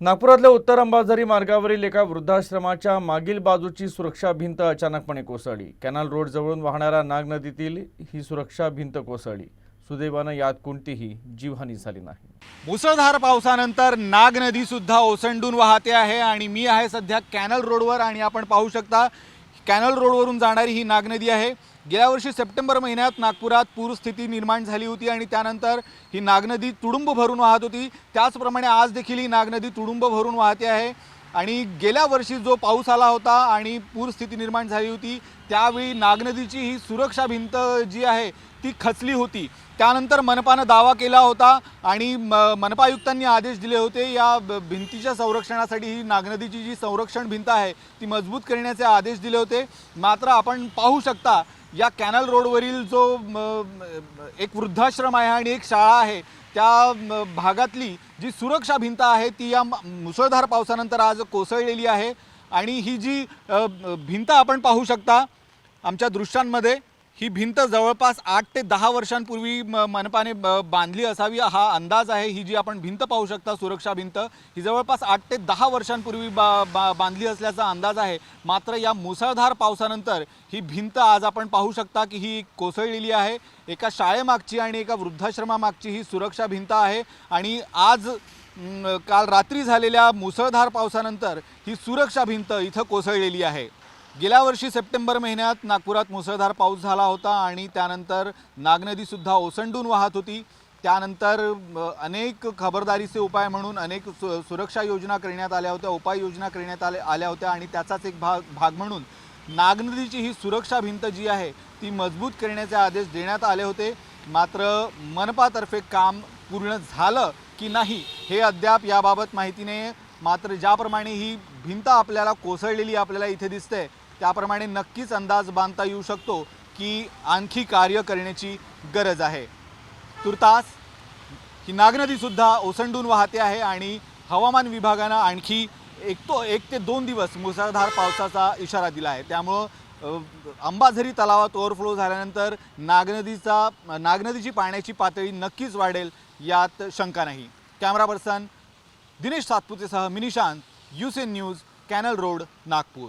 नागपुरातल्या उत्तर अंबाझरी मार्गावरील एका वृद्धाश्रमाच्या मागील बाजूची सुरक्षा भिंत अचानकपणे कोसळली. कॅनल रोड जवळून वाहणाऱ्या नाग नदीतील ही सुरक्षा भिंत कोसळली. सुदैवानं यात कोणतीही जीवहानी झाली नाही. मुसळधार पावसानंतर नाग नदी सुद्धा ओसंडून वाहते आहे आणि मी आहे सध्या कॅनल रोडवर आणि आपण पाहू शकता कॅनल रोडवरून जाणारी ही नाग नदी आहे. गेल्या वर्षी सप्टेंबर महिन्यात नागपुरात पूरस्थिती निर्माण झाली होती आणि त्यानंतर ही नागनदी तुडुंब भरून वाहत होती. त्याचप्रमाणे आज देखील ही नागनदी तुडुंब भरून वाहते आहे. आणि गेल्या वर्षी जो पाऊस आला होता आणि पूरस्थिती निर्माण झाली होती त्यावेळी नागनदीची ही सुरक्षा भिंत जी आहे ती खचली होती. त्यानंतर मनपानं दावा केला होता आणि म मनपायुक्तांनी आदेश दिले होते या भिंतीच्या संरक्षणासाठी ही नागनदीची जी संरक्षण भिंत आहे ती मजबूत करण्याचे आदेश दिले होते. मात्र आपण पाहू शकता या कॅनल रोडवरील जो एक वृद्धाश्रम आहे आणि एक शाळा आहे त्या भागातली जी सुरक्षा भिंत आहे ती या मुसळधार पावसानंतर आज कोसळलेली आहे. आणि ही जी भिंत आपण पाहू शकता आमच्या दृश्यांमध्ये ही भिंत जवळपास आठ ते दहा वर्षांपूर्वी म- मनपाने ब- बांधली असावी हा अंदाज आहे. ही जी आपण भिंत पाहू शकता सुरक्षा भिंत ही जवळपास आठ ते दहा वर्षांपूर्वी बा बा बांधली असल्याचा अंदाज आहे. मात्र या मुसळधार पावसानंतर ही भिंत आज आपण पाहू शकता की ही कोसळलेली आहे. एका शाळेमागची आणि एका वृद्धाश्रमामागची ही सुरक्षा भिंत आहे. आणि आज काल रात्री झालेल्या मुसळधार पावसानंतर ही सुरक्षा भिंत इथं कोसळलेली आहे. गेल्या वर्षी सप्टेंबर महिन्यात नागपुरात मुसळधार पाऊस झाला होता आणि त्यानंतर नागनदीसुद्धा ओसंडून वाहत होती. त्यानंतर अनेक खबरदारीचे उपाय म्हणून अनेक सु सुरक्षा योजना करण्यात आल्या होत्या उपाययोजना करण्यात आल्या आल्या होत्या आणि त्याचाच एक भाग भाग म्हणून नागनदीची ही सुरक्षा भिंत जी आहे ती मजबूत करण्याचे आदेश देण्यात आले होते. मात्र मनपातर्फे काम पूर्ण झालं की नाही हे अद्याप याबाबत माहिती नाही मात्र ज्याप्रमाणे ही भिंत आपल्याला कोसळलेली आपल्याला इथे दिसते त्याप्रमाणे नक्कीच अंदाज बांधता येऊ शकतो की आणखी कार्य करण्याची गरज आहे. तुर्तास ही नागनदीसुद्धा ओसंडून वाहते आहे आणि हवामान विभागानं आणखी एक तो एक ते दोन दिवस मुसळधार पावसाचा इशारा दिला आहे. त्यामुळं अंबाझरी तलावात ओव्हरफ्लो झाल्यानंतर नागनदीचा नागनदीची पाण्याची पातळी नक्कीच वाढेल यात शंका नाही. कॅमेरा पर्सन दिनेश सातपुतेसह मिनिशांत युसेन न्यूज कॅनल रोड नागपूर.